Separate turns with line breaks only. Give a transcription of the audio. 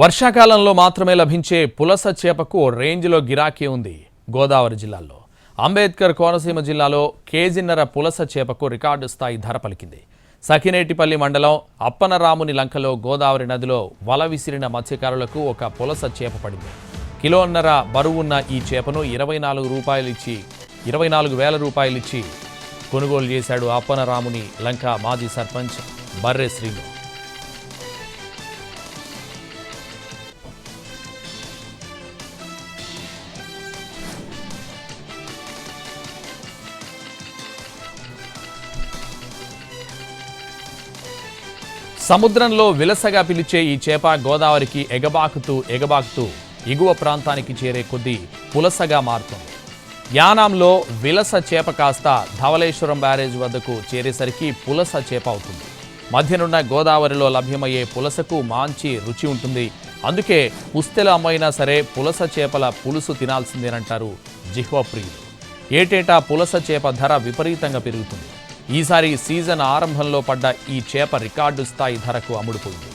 వర్షాకాలంలో మాత్రమే లభించే పులస చేపకు ఓ రేంజ్లో గిరాకీ ఉంది గోదావరి జిల్లాలో. అంబేద్కర్ కోనసీమ జిల్లాలో కేజీన్నర పులస చేపకు రికార్డు స్థాయి ధర పలికింది. సఖినేటిపల్లి మండలం అప్పనరాముని లంకలో గోదావరి నదిలో వల విసిరిన మత్స్యకారులకు ఒక పులస చేప పడింది. కిలోన్నర బరువున్న ఈ చేపను ఇరవై నాలుగు రూపాయలు ఇచ్చి ఇరవై నాలుగు వేల రూపాయలు ఇచ్చి కొనుగోలు చేశాడు అప్పనరాముని లంక మాజీ సర్పంచ్ బర్రె శ్రీను. సముద్రంలో విలసగా పిలిచే ఈ చేప గోదావరికి ఎగబాకుతూ ఎగబాకుతూ ఎగువ ప్రాంతానికి చేరే కొద్దీ పులసగా మారుతుంది. యానాంలో విలస చేప కాస్త ధవళేశ్వరం బ్యారేజ్ వద్దకు చేరేసరికి పులస చేప అవుతుంది. మధ్యనున్న గోదావరిలో లభ్యమయ్యే పులసకు మంచి రుచి ఉంటుంది. అందుకే పుస్తెల అమ్మైనా సరే పులస చేపల పులుసు తినాల్సిందేనంటారు జిహ్వప్రియులు. ఏటేటా పులస చేప ధర విపరీతంగా పెరుగుతుంది. ఈసారి సీజన్ ఆరంభంలో పడ్డ ఈ చేప రికార్డు స్థాయి ధరకు అమ్ముడుపోయింది.